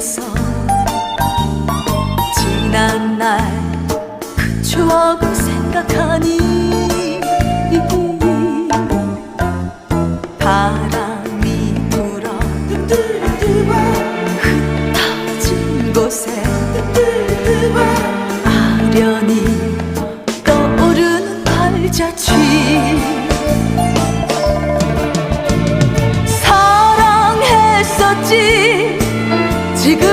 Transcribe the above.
속에서 지난 날 그 추억을 생각하니 바람이 불어 흩어진 곳에 아련히 떠오르는 발자취 사랑했었지. 지금